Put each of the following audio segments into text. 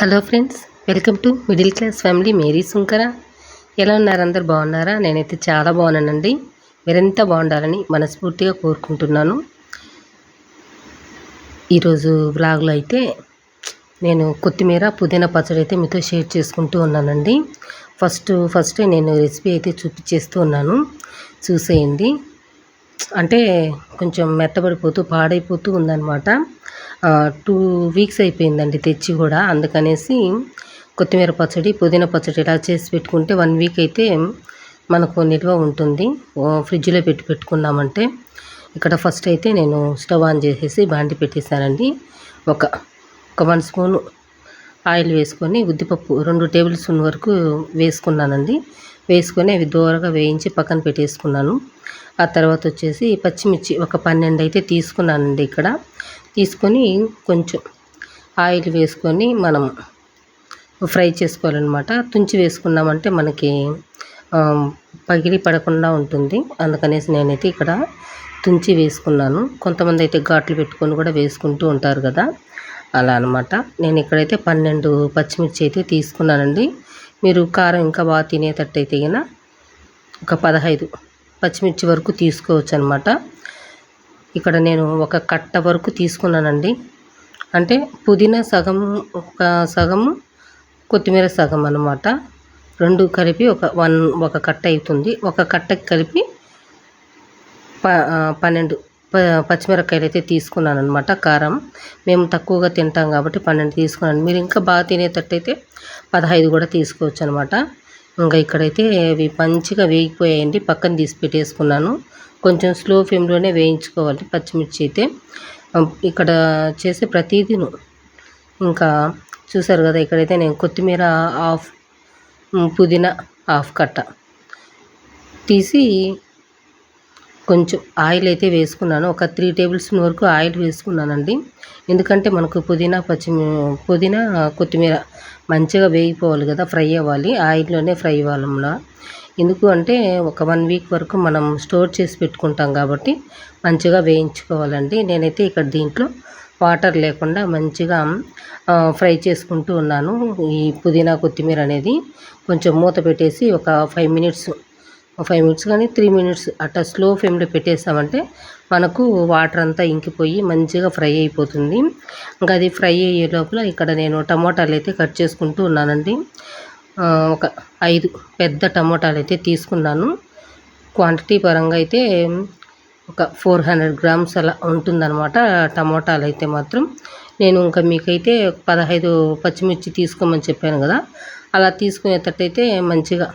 Hello friends welcome to middle class family. Mary Sunkara. ఎలా ఉన్నారు అందరు? బాగున్నారా? నేనైతే చాలా బాగున్నానండి. మీరెంత బాగుండాలని మనస్ఫూర్తిగా కోరుకుంటున్నాను. ఈరోజు వ్లాగ్లో అయితే నేను కొత్తిమీర పుదీనా పచ్చడి అయితే మీతో షేర్ చేసుకుంటూ ఉన్నానండి. ఫస్ట్ ఫస్ట్ నేను రెసిపీ అయితే చూపించేస్తూ ఉన్నాను. చూసేయండి. అంటే కొంచెం మెత్తబడిపోతూ పాడైపోతూ ఉందన్నమాట. టూ వీక్స్ అయిపోయిందండి తెచ్చి కూడా. అందుకనేసి కొత్తిమీర పచ్చడి పుదీనా పచ్చడి ఇలా చేసి పెట్టుకుంటే వన్ వీక్ అయితే మనకు నిల్వ ఉంటుంది. ఫ్రిడ్జ్లో పెట్టి పెట్టుకున్నామంటే ఇక్కడ ఫస్ట్ అయితే నేను స్టవ్ ఆన్ చేసేసి బాండి పెట్టేశానండి. ఒక ఒక వన్ స్పూన్ ఆయిల్ వేసుకొని ఉద్దిపప్పు రెండు టేబుల్ స్పూన్ వరకు వేసుకున్నానండి. వేసుకొని అవి దూరగా వేయించి పక్కన పెట్టేసుకున్నాను. ఆ తర్వాత వచ్చేసి పచ్చిమిర్చి ఒక పన్నెండు అయితే తీసుకున్నానండి ఇక్కడ. తీసుకొని కొంచెం ఆయిల్ వేసుకొని మనం ఫ్రై చేసుకోవాలన్నమాట. తుంచి వేసుకున్నామంటే మనకి పగిలి పడకుండా ఉంటుంది. అందుకనేసి నేనైతే ఇక్కడ తుంచి వేసుకున్నాను. కొంతమంది అయితే ఘాట్లు పెట్టుకొని కూడా వేసుకుంటూ ఉంటారు కదా. అలా అనమాట నేను ఇక్కడైతే పన్నెండు పచ్చిమిర్చి అయితే తీసుకున్నానండి. మీరు కారం ఇంకా బాగా తినేటట్టు అయితే ఒక పదహైదు పచ్చిమిర్చి వరకు తీసుకోవచ్చు అనమాట ఇక్కడ నేను ఒక కట్ట వరకు తీసుకున్నానండి. అంటే పుదీనా సగం ఒక సగము కొత్తిమీర సగం అనమాట రెండు కలిపి ఒక వన్ ఒక కట్ట అవుతుంది. ఒక కట్టకి కలిపి ప పన్నెండు ప పచ్చిమిరపకాయలు అయితే తీసుకున్నాను అనమాట కారం. మేము తక్కువగా తింటాం కాబట్టి పన్నెండు తీసుకున్నాను. మీరు ఇంకా బాగా తినేటట్టయితే పదహైదు కూడా తీసుకోవచ్చు అనమాట ఇంకా ఇక్కడైతే అవి మంచిగా వేగిపోయాయండి. పక్కన తీసి పెట్టేసుకున్నాను. కొంచెం స్లో ఫ్లేమ్లోనే వేయించుకోవాలి పచ్చిమిర్చి అయితే. ఇక్కడ చేసే ప్రతిదీను ఇంకా చూసారు కదా ఇక్కడైతే నేను కొత్తిమీర హాఫ్ పుదీనా హాఫ్ కట్ట తీసి కొంచెం ఆయిల్ అయితే వేసుకున్నాను. ఒక త్రీ టేబుల్ స్పూన్ వరకు ఆయిల్ వేసుకున్నానండి. ఎందుకంటే మనకు పుదీనా పచ్చిమి పుదీనా కొత్తిమీర మంచిగా వేగిపోవాలి కదా ఫ్రై అవ్వాలి. ఆయిల్లోనే ఫ్రై అవ్వాలమ్మా. ఎందుకు అంటే ఒక వన్ వీక్ వరకు మనం స్టోర్ చేసి పెట్టుకుంటాం కాబట్టి మంచిగా వేయించుకోవాలండి. నేనైతే ఇక్కడ దీంట్లో వాటర్ లేకుండా మంచిగా ఫ్రై చేసుకుంటూ ఉన్నాను. ఈ పుదీనా కొత్తిమీర అనేది కొంచెం మూత పెట్టేసి ఒక ఫైవ్ మినిట్స్ ఫైవ్ మినిట్స్ కానీ త్రీ మినిట్స్ అట్లా స్లో ఫ్లేమ్లో పెట్టేసామంటే మనకు వాటర్ అంతా ఇంకిపోయి మంచిగా ఫ్రై అయిపోతుంది. ఇంకా అది ఫ్రై అయ్యే లోపల ఇక్కడ నేను టమోటాలు అయితే కట్ చేసుకుంటూ ఉన్నానండి. ఒక ఐదు పెద్ద టమోటాలు అయితే తీసుకున్నాను. క్వాంటిటీ పరంగా అయితే ఒక ఫోర్ హండ్రెడ్ గ్రామ్స్ అలా ఉంటుందన్నమాట టమోటాలు అయితే మాత్రం. నేను ఇంకా మీకైతే పదహైదు పచ్చిమిర్చి తీసుకోమని చెప్పాను కదా అలా తీసుకునేటట్టయితే మంచిగా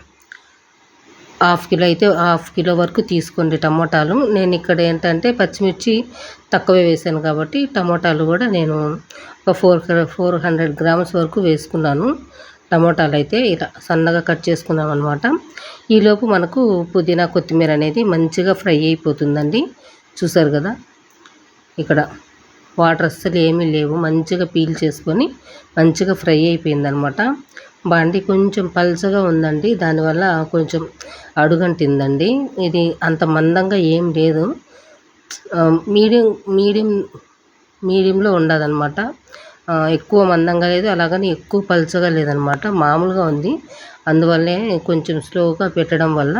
హాఫ్ కిలో అయితే హాఫ్ కిలో వరకు తీసుకోండి టమోటాలు. నేను ఇక్కడ ఏంటంటే పచ్చిమిర్చి తక్కువే వేసాను కాబట్టి టమోటాలు కూడా నేను ఒక ఫోర్ ఫోర్ హండ్రెడ్ గ్రామ్స్ వరకు వేసుకున్నాను. టమోటాలు అయితే ఇలా సన్నగా కట్ చేసుకున్నాం అనమాట ఈలోపు మనకు పుదీనా కొత్తిమీర అనేది మంచిగా ఫ్రై అయిపోతుందండి. చూసారు కదా? ఇక్కడ వాటర్ అస్సలు ఏమీ లేవు. మంచిగా పీల్ చేసుకొని మంచిగా ఫ్రై అయిపోయిందనమాట బండి కొంచెం పల్చగా ఉందండి. దానివల్ల కొంచెం అడుగంటిందండి. ఇది అంత మందంగా ఏం లేదు. మీడియం మీడియం మీడియంలో ఉండదన్నమాట. ఎక్కువ మందంగా లేదు అలాగని ఎక్కువ పలుచగా లేదనమాట. మామూలుగా ఉంది. అందువల్లే కొంచెం స్లోగా పెట్టడం వల్ల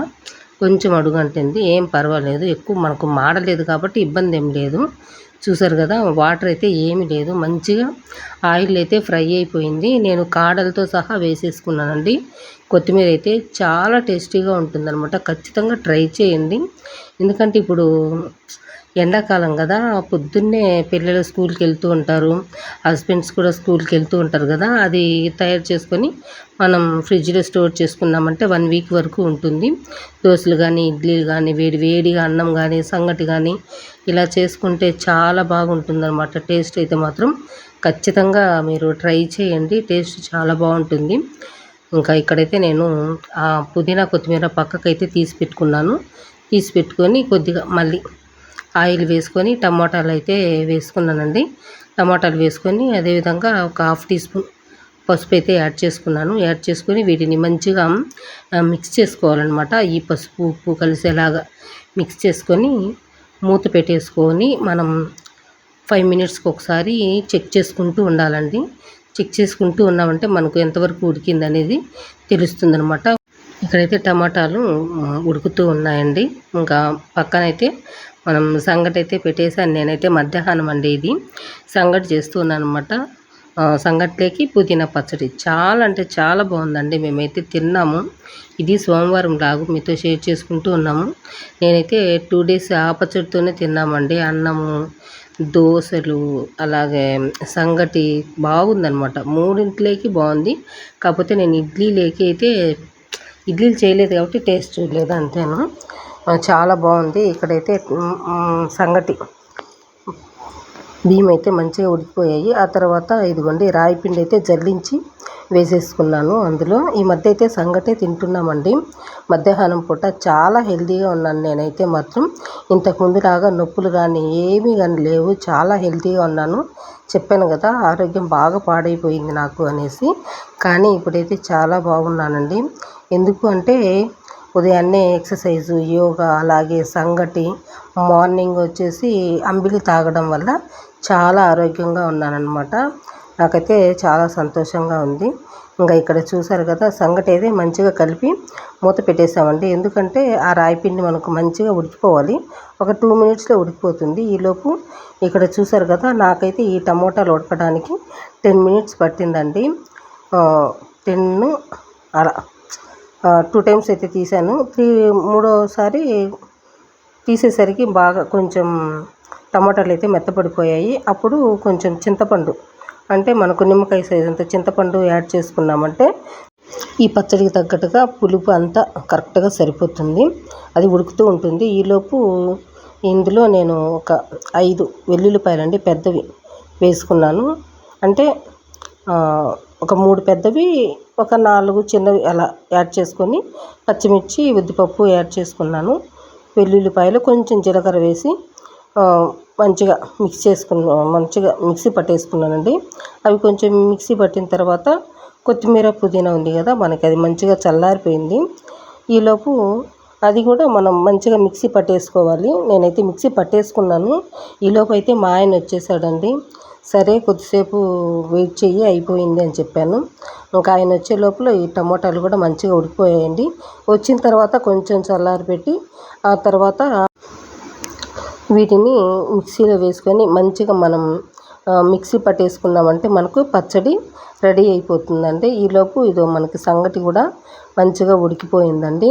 కొంచెం అడుగంటింది. ఏం పర్వాలేదు. ఎక్కువ మనకు మాడలేదు కాబట్టి ఇబ్బంది ఏం లేదు. చూసారు కదా వాటర్ అయితే ఏమీ లేదు. మంచిగా ఆయిల్ అయితే ఫ్రై అయిపోయింది. నేను కాడలతో సహా వేసేసుకున్నానండి. కొత్తిమీర అయితే చాలా టేస్టీగా ఉంటుందన్నమాట. ఖచ్చితంగా ట్రై చేయండి. ఎందుకంటే ఇప్పుడు ఎండాకాలం కదా పొద్దున్నే పిల్లలు స్కూల్కి వెళ్తూ ఉంటారు. హస్బెండ్స్ కూడా స్కూల్కి వెళ్తూ ఉంటారు కదా అది తయారు చేసుకొని మనం ఫ్రిడ్జ్లో స్టోర్ చేసుకున్నామంటే వన్ వీక్ వరకు ఉంటుంది. దోశలు కానీ ఇడ్లీలు కానీ వేడి వేడిగా అన్నం కానీ సంగటి కానీ ఇలా చేసుకుంటే చాలా బాగుంటుందన్నమాట. టేస్ట్ అయితే మాత్రం ఖచ్చితంగా మీరు ట్రై చేయండి టేస్ట్ చాలా బాగుంటుంది. ఇంకా ఇక్కడైతే నేను ఆ పుదీనా కొత్తిమీర పక్కకైతే తీసి పెట్టుకున్నాను. తీసి పెట్టుకొని కొద్దిగా మళ్ళీ ఆయిల్ వేసుకొని టమాటాలు అయితే వేసుకున్నానండి. టమాటాలు వేసుకొని అదేవిధంగా ఒక హాఫ్ టీ స్పూన్ పసుపు అయితే యాడ్ చేసుకున్నాను. యాడ్ చేసుకొని వీటిని మంచిగా మిక్స్ చేసుకోవాలన్నమాట. ఈ పసుపు ఉప్పు కలిసేలాగా మిక్స్ చేసుకొని మూత పెట్టేసుకొని మనం ఫైవ్ మినిట్స్కి ఒకసారి చెక్ చేసుకుంటూ ఉండాలండి. చెక్ చేసుకుంటూ ఉన్నామంటే మనకు ఎంతవరకు ఉడికింది అనేది తెలుస్తుందనమాట ఇక్కడైతే టమాటాలు ఉడుకుతూ ఉన్నాయండి. ఇంకా పక్కనైతే మనం సంగటి అయితే పెట్టేసాను నేనైతే మధ్యాహ్నం అండి ఇది. సంగటి చేస్తున్నాను అనమాట సంగట్లేకి పుదీనా పచ్చడి. చాలా అంటే చాలా బాగుందండి. మేమైతే తిన్నాము. ఇది సోమవారం లాగు మీతో షేర్ చేసుకుంటూ ఉన్నాము. నేనైతే టూ డేస్ ఆ పచ్చడితోనే తిన్నామండి. అన్నము దోశలు అలాగే సంగటి బాగుందనమాట మూడింట్లోకి బాగుంది. కాకపోతే నేను ఇడ్లీ లేకి అయితే ఇడ్లీలు చేయలేదు కాబట్టి టేస్ట్ చూడలేదు అంతేను? చాలా బాగుంది. ఇక్కడైతే సంగటి బియ్యం అయితే మంచిగా ఉడికిపోయాయి. ఆ తర్వాత ఇదిగోండి రాయి పిండి అయితే జల్లించి వేసేసుకున్నాను అందులో. ఈ మధ్య అయితే సంగటే తింటున్నామండి. మధ్యాహ్నం పూట చాలా హెల్తీగా ఉన్నాను నేనైతే మాత్రం. ఇంతకుముందులాగా నొప్పులు కానీ ఏమీ కానీ లేవు. చాలా హెల్తీగా ఉన్నాను. చెప్పాను కదా ఆరోగ్యం బాగా పాడైపోయింది నాకు అనేసి. కానీ ఇప్పుడైతే చాలా బాగున్నానండి. ఎందుకు అంటే ఉదయాన్నే ఎక్సర్సైజు యోగా అలాగే సంగటి మార్నింగ్ వచ్చేసి అంబిలి తాగడం వల్ల చాలా ఆరోగ్యంగా ఉన్నానన్నమాట. నాకైతే చాలా సంతోషంగా ఉంది. ఇంకా ఇక్కడ చూసారు కదా సంగటి అయితే మంచిగా కలిపి మూత పెట్టేసామండి. ఎందుకంటే ఆ రాయి పిండి మనకు మంచిగా ఉడికిపోవాలి. ఒక టూ మినిట్స్లో ఉడికిపోతుంది. ఈలోపు ఇక్కడ చూసారు కదా నాకైతే ఈ టమోటాలు ఉడకడానికి టెన్ మినిట్స్ పట్టిందండి. టెన్ అలా టూ టైమ్స్ అయితే తీసాను త్రీ మూడోసారి తీసేసరికి బాగా కొంచెం టమాటాలు అయితే మెత్తపడిపోయాయి. అప్పుడు కొంచెం చింతపండు అంటే మనకు నిమ్మకాయ సైజ్ అంత చింతపండు యాడ్ చేసుకున్నామంటే ఈ పచ్చడికి తగ్గట్టుగా పులుపు అంతా కరెక్ట్గా సరిపోతుంది. అది ఉడుకుతూ ఉంటుంది. ఈలోపు ఇందులో నేను ఒక ఐదు వెల్లుల్లిపాయలు అండి పెద్దవి వేసుకున్నాను. అంటే ఒక మూడు పెద్దవి ఒక నాలుగు చిన్నవి అలా యాడ్ చేసుకొని పచ్చిమిర్చి ఉద్దిపప్పు యాడ్ చేసుకున్నాను. వెల్లుల్లిపాయలు కొంచెం జీలకర్ర వేసి మంచిగా మిక్స్ చేసుకున్నా మంచిగా మిక్సీ పట్టేసుకున్నానండి. అవి కొంచెం మిక్సీ పట్టిన తర్వాత కొత్తిమీర పుదీనా ఉంది కదా మనకి అది మంచిగా చల్లారిపోయింది. ఈలోపు అది కూడా మనం మంచిగా మిక్సీ పట్టేసుకోవాలి. నేనైతే మిక్సీ పట్టేసుకున్నాను. ఈలోపు అయితే మా ఆయన వచ్చేసాడండి. సరే కొద్దిసేపు వెయిట్ చెయ్యి అయిపోయింది అని చెప్పాను. ఇంకా ఆయన వచ్చే లోపల ఈ టమోటాలు కూడా మంచిగా ఉడికిపోయాయండి. వచ్చిన తర్వాత కొంచెం చల్లారి పెట్టి ఆ తర్వాత వీటిని మిక్సీలో వేసుకొని మంచిగా మనం మిక్సీ పట్టేసుకున్నామంటే మనకు పచ్చడి రెడీ అయిపోతుందండి. ఈలోపు ఇదో మనకి సంగటి కూడా మంచిగా ఉడికిపోయిందండి.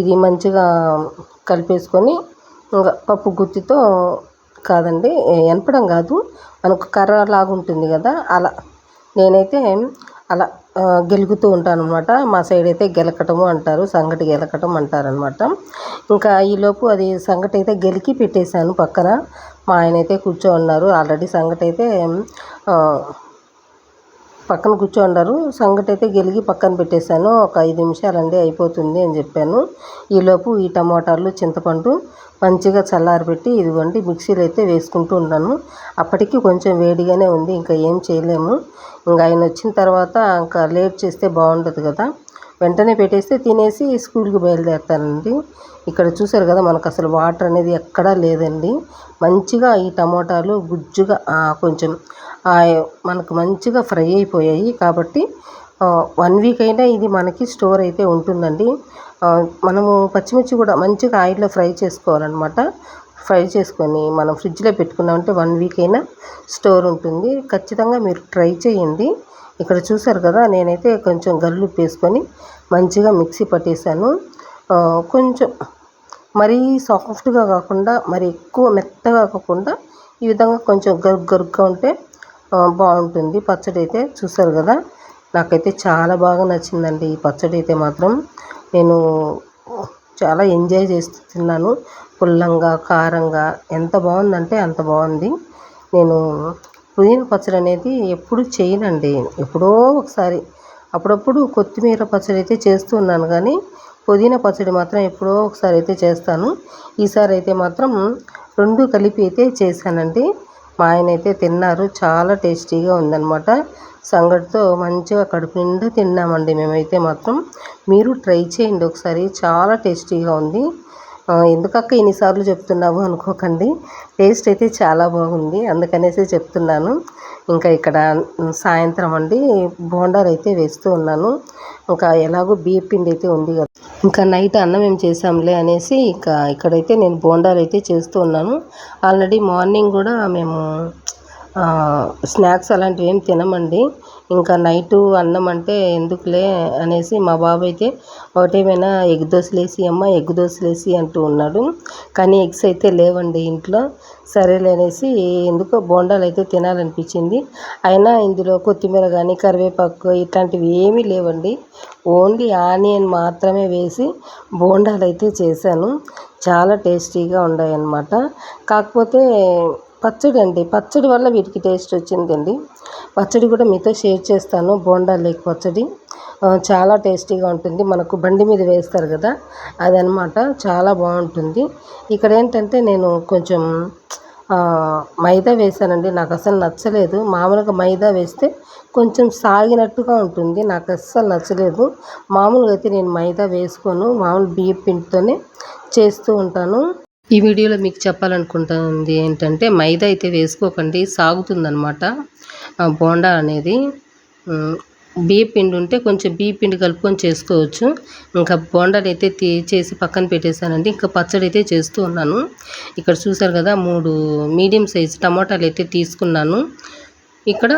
ఇది మంచిగా కలిపేసుకొని ఇంకా పప్పు గుత్తితో కాదండి ఎనపడం కాదు. మనకు కర్ర లాగుంటుంది కదా అలా. నేనైతే అలా గెలుగుతూ ఉంటాను అనమాట మా సైడ్ అయితే గెలకటము అంటారు సంగటి గెలకటం అంటారనమాట ఇంకా ఈలోపు అది సంగటి అయితే గెలికి పెట్టేశాను పక్కన. మా ఆయన అయితే కూర్చో ఉన్నారు ఆల్రెడీ సంగటి అయితే పక్కన కూర్చో ఉన్నారు సంగటి అయితే గెలిగి పక్కన పెట్టేశాను. ఒక ఐదు నిమిషాలండి అయిపోతుంది అని చెప్పాను. ఈలోపు ఈ టమోటాలు చింతపండు మంచిగా చల్లారబెట్టి ఇదిగోండి మిక్సీలో అయితే వేసుకుంటూ ఉన్నాను. అప్పటికి కొంచెం వేడిగానే ఉంది ఇంకా ఏం చేయలేము. ఇంకా ఆయన వచ్చిన తర్వాత ఇంకా లేట్ చేస్తే బాగుండదు కదా. వెంటనే పెట్టేస్తే తినేసి స్కూల్కి బయలుదేరుతానండి. ఇక్కడ చూసారు కదా మనకు అసలు వాటర్ అనేది ఎక్కడా లేదండి. మంచిగా ఈ టమోటాలు గుజ్జుగా కొంచెం మనకు మంచిగా ఫ్రై అయిపోయాయి కాబట్టి వన్ వీక్ అయినా ఇది మనకి స్టోర్ అయితే ఉంటుందండి. మనము పచ్చిమిర్చి కూడా మంచిగా ఆయిల్లో ఫ్రై చేసుకోవాలన్నమాట. ఫ్రై చేసుకొని మనం ఫ్రిడ్జ్లో పెట్టుకున్నామంటే వన్ వీక్ అయినా స్టోర్ ఉంటుంది. ఖచ్చితంగా మీరు ట్రై చేయండి. ఇక్కడ చూసారు కదా నేనైతే కొంచెం గల్లు వేసుకొని మంచిగా మిక్సీ పట్టేశాను. కొంచెం మరీ సాఫ్ట్గా కాకుండా మరి ఎక్కువ మెత్తగా కాకుండా ఈ విధంగా కొంచెం గరు గరుగ్గా ఉంటే బాగుంటుంది. పచ్చడి అయితే చూసారు కదా నాకైతే చాలా బాగా నచ్చిందండి ఈ పచ్చడి అయితే మాత్రం. నేను చాలా ఎంజాయ్ చేస్తూ తిన్నాను. పుల్లంగా కారంగా ఎంత బాగుందంటే అంత బాగుంది. నేను పుదీనా పచ్చడి అనేది ఎప్పుడు చేయనండి. ఎప్పుడో ఒకసారి అప్పుడప్పుడు కొత్తిమీర పచ్చడి అయితే చేస్తూ ఉన్నాను కానీ పుదీనా పచ్చడి మాత్రం ఎప్పుడో ఒకసారి అయితే చేస్తాను. ఈసారి అయితే మాత్రం రెండు కలిపి అయితే చేశానండి. మా ఆయన అయితే తిన్నారు. చాలా టేస్టీగా ఉందన్నమాట. సంగటితో మంచిగా కడుపు నిండా తిన్నామండి మేమైతే మాత్రం. మీరు ట్రై చేయండి ఒకసారి చాలా టేస్టీగా ఉంది. ఎందుకక్క ఇన్నిసార్లు చెప్తున్నావు అనుకోకండి. టేస్ట్ అయితే చాలా బాగుంది అందుకనేసి చెప్తున్నాను. ఇంకా ఇక్కడ సాయంత్రం అండి బోండాలు అయితే వేస్తూ ఉన్నాను. ఇంకా ఎలాగో బియ్య పిండి అయితే ఉంది కదా. ఇంకా నైట్ అన్నం ఏం చేసాంలే అనేసి ఇక ఇక్కడైతే నేను బోండాలు అయితే చేస్తూ ఉన్నాను. ఆల్రెడీ మార్నింగ్ కూడా మేము స్నాక్స్ అలాంటివి ఏం తినమండి. ఇంకా నైటు అన్నం అంటే ఎందుకులే అనేసి మా బాబు అయితే ఒకటేమైనా ఎగ్ దోశలు వేసి అమ్మ ఎగ్ దోశలు వేసి అంటూ ఉన్నాడు. కానీ ఎగ్స్ అయితే లేవండి ఇంట్లో. సరేలే అనేసి ఎందుకో బోండాలు అయితే తినాలనిపించింది. అయినా ఇందులో కొత్తిమీర కానీ కరివేపాకు ఇట్లాంటివి ఏమీ లేవండి. ఓన్లీ ఆనియన్ మాత్రమే వేసి బోండాలు అయితే చేశాను. చాలా టేస్టీగా ఉన్నాయన్నమాట కాకపోతే పచ్చడి అండి. పచ్చడి వల్ల వీటికి టేస్ట్ వచ్చిందండి. పచ్చడి కూడా మీతో షేర్ చేస్తాను. బోండా లేక్ పచ్చడి. చాలా టేస్టీగా ఉంటుంది. మనకు బండి మీద వేస్తారు కదా అదనమాట. చాలా బాగుంటుంది. ఇక్కడ ఏంటంటే నేను కొంచెం మైదా వేసానండి నాకు అసలు నచ్చలేదు. మామూలుగా మైదా వేస్తే కొంచెం సాగినట్టుగా ఉంటుంది. నాకు అస్సలు నచ్చలేదు. మామూలుగా అయితే నేను మైదా వేసుకోను. మామూలు బియ్యం పిండితోనే చేస్తూ ఉంటాను. ఈ వీడియోలో మీకు చెప్పాలనుకుంటుంది ఏంటంటే మైదా అయితే వేసుకోకండి సాగుతుందనమాట ఆ బోండా అనేది. ఉమ్, బియ్య పిండి ఉంటే కొంచెం బియ్య పిండి కలుపుకొని చేసుకోవచ్చు. ఇంకా బోండాలు అయితే చేసి పక్కన పెట్టేశానండి. ఇంకా పచ్చడి అయితే చేస్తూ ఉన్నాను. ఇక్కడ చూసారు కదా మూడు మీడియం సైజ్ టమాటాలు అయితే తీసుకున్నాను. ఇక్కడ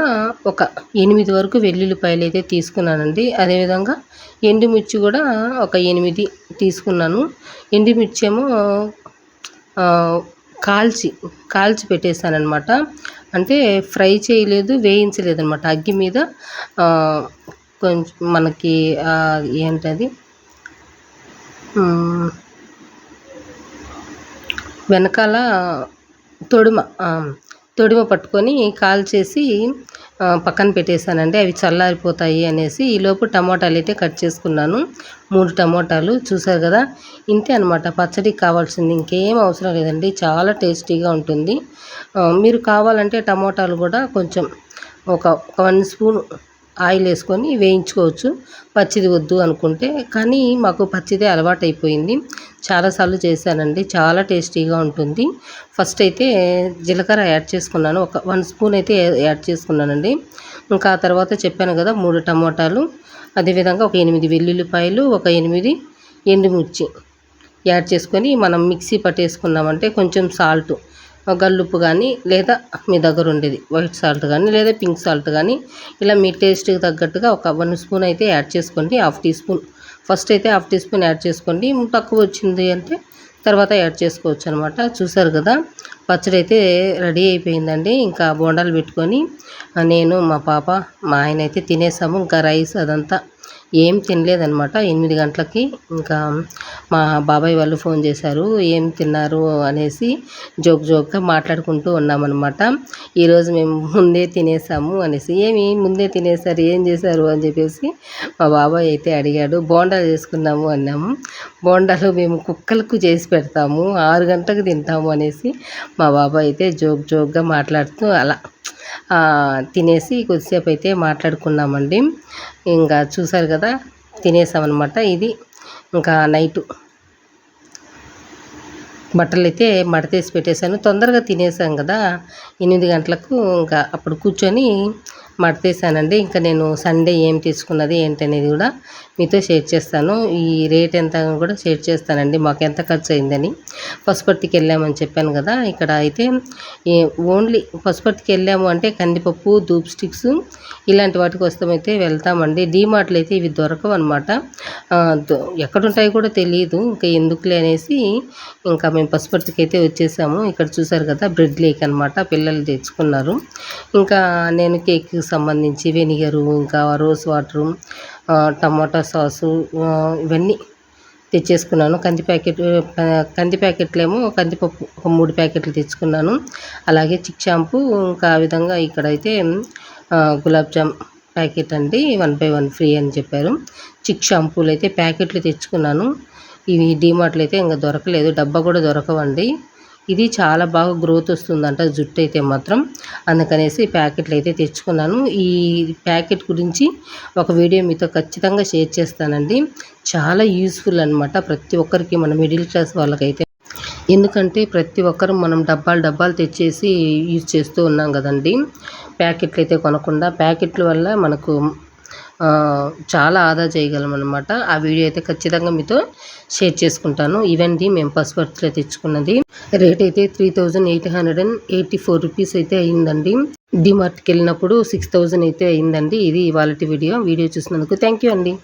ఒక ఎనిమిది వరకు వెల్లుల్లిపాయలు అయితే తీసుకున్నానండి. అదేవిధంగా ఎండుమిర్చి కూడా ఒక ఎనిమిది తీసుకున్నాను. ఎండుమిర్చి ఏమో కాల్చి కాల్చి పెట్టేశానమాట అంటే ఫ్రై చేయలేదు వేయించలేదు అనమాట అగ్గి మీద కొంచెం మనకి ఏంటది? వెనకాల తొడిమ తొడుమ తొడిమ పట్టుకొని కాల్చేసి పక్కన పెట్టేశానండి అవి చల్లారిపోతాయి అనేసి ఈలోపు టమోటాలు అయితే కట్ చేసుకున్నాను. మూడు టమోటాలు చూసారు కదా? ఇంతే అనమాట పచ్చడికి కావాల్సింది. ఇంకేం అవసరం లేదండి. చాలా టేస్టీగా ఉంటుంది. మీరు కావాలంటే టమోటాలు కూడా కొంచెం ఒక వన్ స్పూన్ ఆయిల్ వేసుకొని వేయించుకోవచ్చు. పచ్చిది వద్దు అనుకుంటే. కానీ మాకు పచ్చిదే అలవాటు అయిపోయింది చాలాసార్లు చేశానండి. చాలా టేస్టీగా ఉంటుంది. ఫస్ట్ అయితే జీలకర్ర యాడ్ చేసుకున్నాను. ఒక వన్ స్పూన్ అయితే యాడ్ చేసుకున్నానండి. ఇంకా ఆ తర్వాత చెప్పాను కదా మూడు టమోటాలు. అదేవిధంగా ఒక ఎనిమిది వెల్లుల్లిపాయలు ఒక ఎనిమిది ఎండుమిర్చి యాడ్ చేసుకొని మనం మిక్సీ పట్టేసుకున్నామంటే కొంచెం సాల్ట్. గల్లుప్పు కానీ లేదా మీ దగ్గర ఉండేది వైట్ సాల్ట్ కానీ లేదా పింక్ సాల్ట్ కానీ ఇలా మీ టేస్ట్కి తగ్గట్టుగా ఒక వన్ స్పూన్ అయితే యాడ్ చేసుకోండి హాఫ్ టీ స్పూన్. ఫస్ట్ అయితే హాఫ్ టీ స్పూన్ యాడ్ చేసుకోండి. తక్కువ వచ్చింది అంటే తర్వాత యాడ్ చేసుకోవచ్చు అనమాట చూసారు కదా పచ్చడి అయితే రెడీ అయిపోయిందండి. ఇంకా బోండాలు పెట్టుకొని నేను మా పాప మా ఆయన అయితే తినేసాము. ఇంకా రైస్ అదంతా ఏం తినలేదనమాట ఎనిమిది గంటలకి ఇంకా మా బాబాయ్ వాళ్ళు ఫోన్ చేశారు ఏం తిన్నారు అనేసి జోక్ జోక్గా మాట్లాడుకుంటూ ఉన్నామన్నమాట. ఈరోజు మేము ముందే తినేసాము అనేసి ఏమి ముందే తినేసారు ఏం చేశారు అని చెప్పేసి మా బాబాయ్ అయితే అడిగాడు. బోండాలు చేసుకున్నాము అన్నాము. బోండాలు మేము కుక్కలకు చేసి పెడతాము ఆరు గంటలకు తింటాము అనేసి మా బాబాయ్ అయితే జోక్ జోక్గా మాట్లాడుతూ అలా తినేసి కొద్దిసేపు అయితే మాట్లాడుకున్నామండి. ఇంకా చూసారు కదా తినేసామన్నమాట. ఇది ఇంకా నైటు. బట్టలు అయితే మడతేసి పెట్టేశాను. తొందరగా తినేసాం కదా ఎనిమిది గంటలకు ఇంకా అప్పుడు కూర్చొని మడతేసానండి. ఇంకా నేను సండే ఏం తీసుకున్నది ఏంటనేది కూడా మీతో షేర్ చేస్తాను. ఈ రేట్ ఎంత అని కూడా షేర్ చేస్తానండి. మాకు ఎంత ఖర్చు అయిందని. పసుపర్తికి వెళ్ళామని చెప్పాను కదా. ఇక్కడ అయితే ఓన్లీ పసుపర్తికి వెళ్ళాము అంటే కందిపప్పు ధూప్ స్టిక్స్ ఇలాంటి వాటికి వస్తామైతే వెళ్తామండి. డీమార్ట్లు అయితే ఇవి దొరకవు అనమాట ఎక్కడుంటాయో కూడా తెలియదు. ఇంకా ఎందుకులే అనేసి ఇంకా మేము పసుపర్తికి అయితే వచ్చేసాము. ఇక్కడ చూసారు కదా బ్రెడ్ లేక్ అనమాట పిల్లలు తెచ్చుకున్నారు. ఇంకా నేను కేక్కి సంబంధించి వెనిగరు ఇంకా రోజ్ వాటరు టమాటా సాసు ఇవన్నీ తెచ్చేసుకున్నాను. కంది ప్యాకెట్ కంది ప్యాకెట్లేమో కందిపప్పు ఒక మూడు ప్యాకెట్లు తెచ్చుకున్నాను. అలాగే చిక్ షాంపూ ఇంకా ఆ విధంగా ఇక్కడైతే గులాబ్ జామ్ ప్యాకెట్ అండి వన్ బై వన్ ఫ్రీ అని చెప్పారు. చిక్ షాంపూలు అయితే ప్యాకెట్లు తెచ్చుకున్నాను. ఇవి డీమార్ట్లు అయితే ఇంకా దొరకలేదు. డబ్బా కూడా దొరకవండి. ఇది చాలా బాగా గ్రోత్ వస్తుందంట జుట్టు అయితే మాత్రం. అందుకనేసి ప్యాకెట్లు అయితే తెచ్చుకున్నాను. ఈ ప్యాకెట్ గురించి ఒక వీడియో మీతో ఖచ్చితంగా షేర్ చేస్తానండి. చాలా యూస్ఫుల్ అనమాట ప్రతి ఒక్కరికి మన మిడిల్ క్లాస్ వాళ్ళకైతే. ఎందుకంటే ప్రతి ఒక్కరు మనం డబ్బాలు డబ్బాలు తెచ్చేసి యూజ్ చేస్తూ ఉన్నాం కదండి. ప్యాకెట్లు అయితే కొనకుండా ప్యాకెట్ల వల్ల మనకు చాలా ఆదా చేయగలం అనమాట ఆ వీడియో అయితే ఖచ్చితంగా మీతో షేర్ చేసుకుంటాను. ఇవండి మేము పసుపర్తిలో తెచ్చుకున్నది. రేట్ అయితే three thousand eight hundred and eighty four rupees అయితే అయిందండి. డిమార్ట్కి వెళ్ళినప్పుడు సిక్స్ థౌజండ్ అయితే అయిందండి. ఇది ఇవాళ వీడియో వీడియో చూసినందుకు థ్యాంక్ యూ అండి.